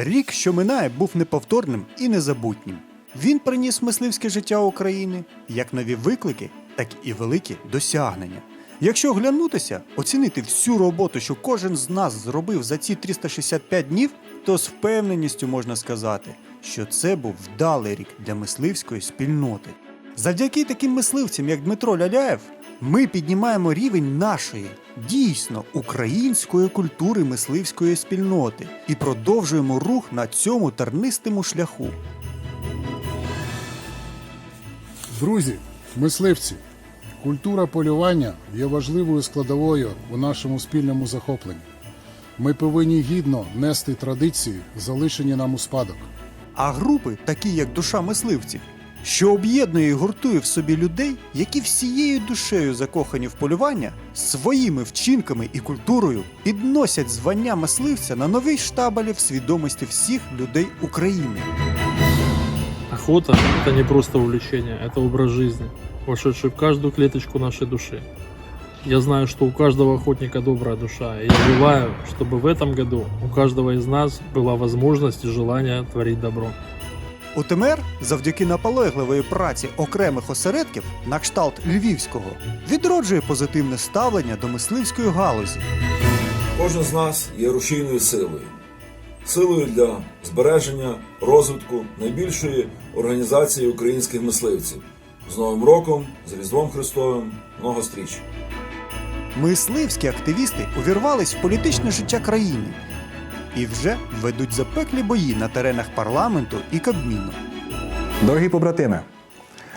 Рік, що минає, був неповторним і незабутнім. Він приніс мисливське життя України як нові виклики, так і великі досягнення. Якщо оглянутися, оцінити всю роботу, що кожен з нас зробив за ці 365 днів, то з впевненістю можна сказати, що це був вдалий рік для мисливської спільноти. Завдяки таким мисливцям, як Дмитро Ляляєв, ми піднімаємо рівень нашої дійсно української культури мисливської спільноти і продовжуємо рух на цьому тернистому шляху. Друзі, мисливці, культура полювання є важливою складовою у нашому спільному захопленні. Ми повинні гідно нести традиції, залишені нам у спадок. А групи, такі як душа мисливців, що об'єднує і гуртує в собі людей, які всією душею закохані в полювання, своїми вчинками і культурою підносять звання мисливця на новий штабелі в свідомості всіх людей України. Охота – это не просто увлечение, это образ жизни, вошедший в каждую клеточку нашей души. Я знаю, что у каждого охотника добрая душа, и я желаю, чтобы в этом году у каждого из нас была возможность и желание творить добро. УТМР, завдяки наполегливої праці окремих осередків на кшталт Львівського, відроджує позитивне ставлення до мисливської галузі. Кожен з нас є рушійною силою. Силою для збереження, розвитку найбільшої організації українських мисливців. З Новим роком, з Різдвом Христовим, многостріч. Мисливські активісти увірвались в політичне життя країни і вже ведуть запеклі бої на теренах парламенту і Кабміну. Дорогі побратими,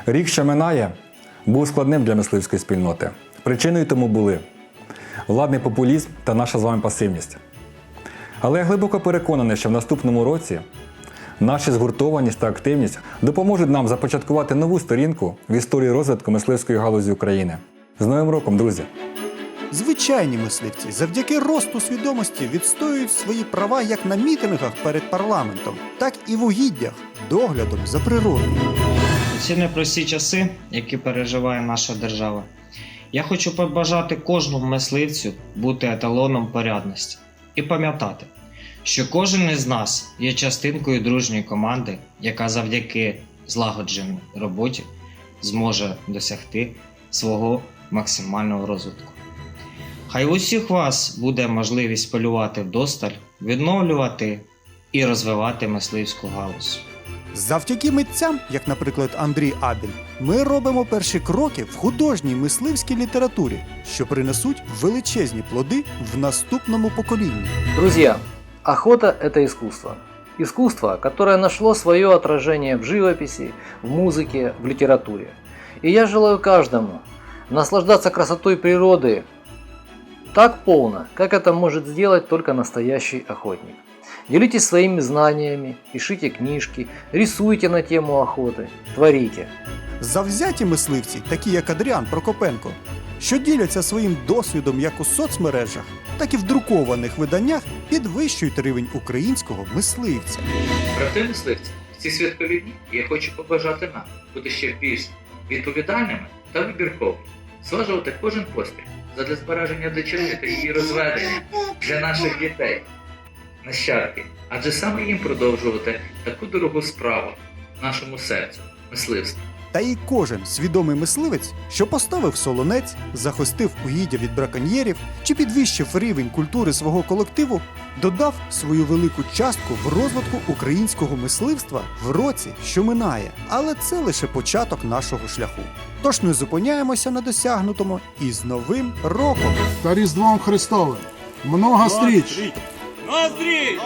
рік, що минає, був складним для мисливської спільноти. Причиною тому були владний популізм та наша з вами пасивність. Але я глибоко переконаний, що в наступному році наша згуртованість та активність допоможуть нам започаткувати нову сторінку в історії розвитку мисливської галузі України. З Новим роком, друзі! Звичайні мисливці завдяки росту свідомості відстоюють свої права як на мітингах перед парламентом, так і в угіддях доглядом за природою. Ці непрості часи, які переживає наша держава, я хочу побажати кожному мисливцю бути еталоном порядності і пам'ятати, що кожен із нас є частинкою дружньої команди, яка завдяки злагодженій роботі зможе досягти свого максимального розвитку. Хай у всіх вас буде можливість полювати вдосталь, відновлювати і розвивати мисливську галузь. Завдяки митцям, як, наприклад, Андрій Абель, ми робимо перші кроки в художній мисливській літературі, що принесуть величезні плоди в наступному поколінні. Друзья, охота – это искусство. Искусство, которое нашло свое отражение в живописи, в музыке, в литературе. И я желаю каждому наслаждаться красотой природы так полно, как это может сделать только настоящий охотник. Делитесь своими знаниями, пишите книжки, рисуйте на тему охоты, творите. Завзяті мисливці, такі як Адріан Прокопенко, що діляться своїм досвідом як у соцмережах, так і в друкованих виданнях, підвищують рівень українського мисливця. Брати мисливці, в ці святкові дні я хочу побажати нам бути ще більш відповідальними та вибірковими, зважувати кожен постріл задля збереження дичини та її розведення для наших дітей, нащадків, адже саме їм продовжувати таку дорогу справу нашому серцю, мисливству. Та й кожен свідомий мисливець, що поставив солонець, захистив угіддя від браконьєрів чи підвищив рівень культури свого колективу, додав свою велику частку в розвитку українського мисливства в році, що минає. Але це лише початок нашого шляху. Тож не зупиняємося на досягнутому і з новим роком! Та Різдвом Христовим! Много стріч! Ноздрій!